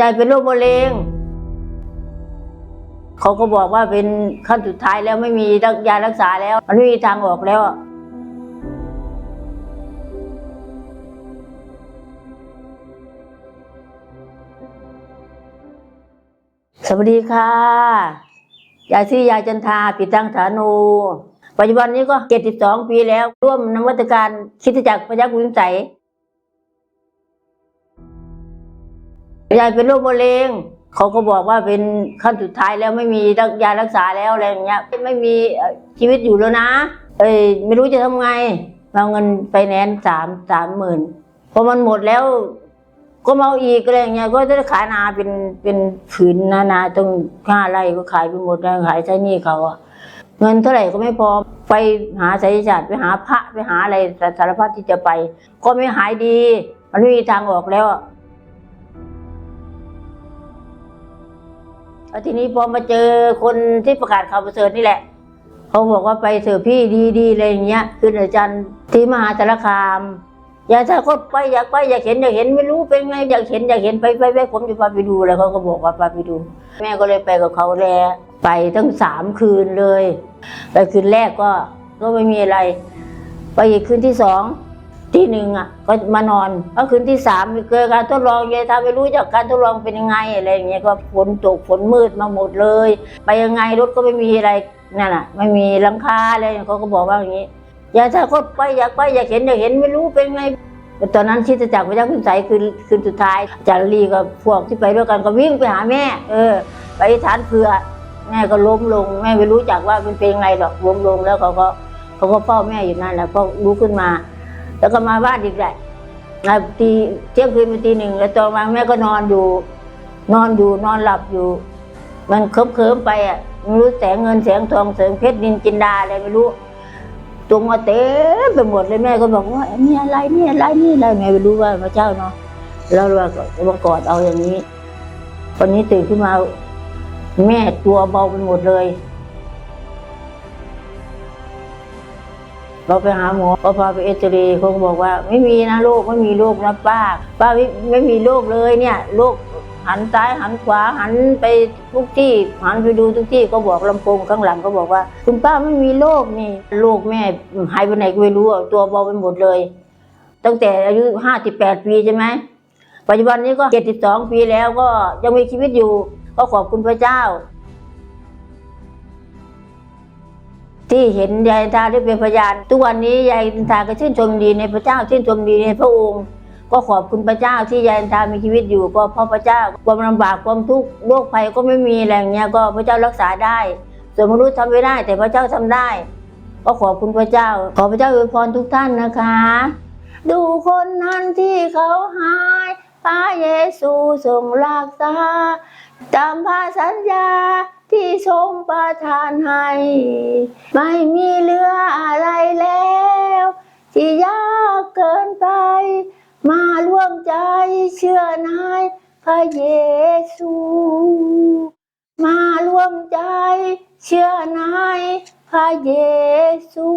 ยายเป็นโรคมะเร็งเขาก็บอกว่าเป็นขั้นสุดท้ายแล้วไม่มียารักษาแล้ว มันไม่มีทางออกแล้วสวัสดีค่ะ ยายชื่อยายจันทาปิตังฐานู ปัจจุบันนี้ก็ 72 ปีแล้ว ร่วมนวัตการคิดจักรพยัคฆ์วิสัย ยายเป็นโรคมะเร็งเขาก็บอกว่าเป็นขั้นสุดท้ายแล้วไม่มียารักษาแล้วอะไรอย่างเงี้ยไม่มีชีวิตอยู่แล้วนะ เอ้ยไม่รู้จะทำไงเอาเงินไปแนนสามสามหมื่นพอมันหมดแล้ว ก็มาเอาอีกอะไรอย่างเงี้ยก็จะขายนาเป็นเป็นผืนนานาตรงห้าไร่ก็ขายไปหมดแล้วขายใช้หนี้เขาอะเงินเท่าไหร่ก็ไม่พอไปหาไสยศาสตร์ไปหาพระไปหาอะไรสารพัดที่จะไป ก็ไม่หายดีมันไม่มีทางออกแล้ว แล้วทีนี้พอมาเจอคนที่ประกาศข่าวประเสริฐนี่แหละเขาบอกว่าไปเถอะพี่ดีๆอะไรอย่างเงี้ยคืออาจารย์ที่มหาสารคามอยากถ้าก็ไปอยากไปอยากเห็นอยากเห็นไม่รู้เป็นไงอยากเห็นอยากเห็นไปไปไปผมจะพาไปดูอะไรเขาก็บอกว่าพาไปดู แม่ก็เลยไปกับเขาแลไปตั้งสามคืนเลยไปคืนแรกก็ก็ไม่มีอะไร ไปอีกคืนที่สอง ที่หนึ่งอะก็มานอนก็คืนที่สามเกิดการทดลองยายทำไม่รู้จักการทดลองเป็นยังไงอะไรอย่างเงี้ยก็ฝนตกฝนมืดมาหมดเลย ไปยังไงรถก็ไม่มีอะไรนั่นน่ะไม่มีหลังคาอะไรเขาก็บอกว่าอย่างนี้ยายถ้าก็ไปอยากไปอยากเห็นอยากเห็นไม่รู้เป็นไงแต่ตอนนั้นที่จะจากพระเจ้าขึ้นใสคืนคืนสุดท้ายจารีกับพวกที่ไปด้วยกันก็วิ่งไปหาแม่ เออ ไปฐานเผื่อแม่ก็ล้มลงแม่ไม่รู้จักว่ามันเป็นยังไงหรอกล้มลงแล้วเขาก็เขาก็เฝ้าแม่อยู่นั่นแหละก็ลุกขึ้นมา แล้วก็มาบ้านอีกแหละนะตีเที่ยงคืนมาตีหนึ่งแล้วตอนมาแม่ก็นอนอยู่ นอนอยู่นอนหลับอยู่ มันเคลิ้มเคิมไปอะไม่รู้แสงเงินแสงทองแสงเพชรนินจินดาอะไรไม่รู้ตรงมาเต็มไปหมดเลยแม่ก็บอกว่านี่อะไรนี่อะไรนี่อะไรแม่ไม่รู้ว่าพระเจ้าเนาะแล้วเราก็มากอดเอาอย่างนี้วันนี้ตื่นขึ้นมา แม่ตัวเบาไปหมดเลย เราไปหาหมอก็พาไปเอ็กซเรย์เขาก็บอกว่า ไม่มีนะโรคไม่มีโรคนะป้า ป้าไม่ไม่มีโรคเลยเนี่ยโรคหันซ้ายหันขวาหันไปทุกที่หันไปดูทุกที่ก็บอกลำโพงข้างหลังก็บอกว่า คุณป้าไม่มีโรคนี่โรคแม่หายไปไหนก็ไม่รู้ตัวเบาไปหมดเลย ตั้งแต่อายุห้าสิบแปดปีใช่ไหมปัจจุบันนี้ก็เจ็ดสิบสองปีแล้วก็ยังมีชีวิตอยู่ ก็ขอบคุณพระเจ้า ที่เห็นยายทาได้เป็นพยาน ทุกวันนี้ยายทาก็ชื่นชมดีในพระเจ้าชื่นชมดีในพระองค์ ก็ขอบคุณพระเจ้าที่ยายทามีชีวิตอยู่ ก็เพราะพระเจ้าความลำบากความทุกข์โรคภัยก็ไม่มีอะไรงเงี้ยก็พระเจ้ารักษาได้ ส่วนมนุษย์ทำไม่ได้ แต่พระเจ้าทำได้ ก็ขอบคุณพระเจ้า ขอพระเจ้าอวยพรทุกท่านนะคะ ดูคนนั้นที่เขาหายพระเยซูทรงรักษาตามพระสัญญา ที่ทรงประทานให้ ไม่มีเหลืออะไรแล้ว ที่ยากเกินไป มาร่วมใจเชื่อนายพระเยซู มาร่วมใจเชื่อนายพระเยซู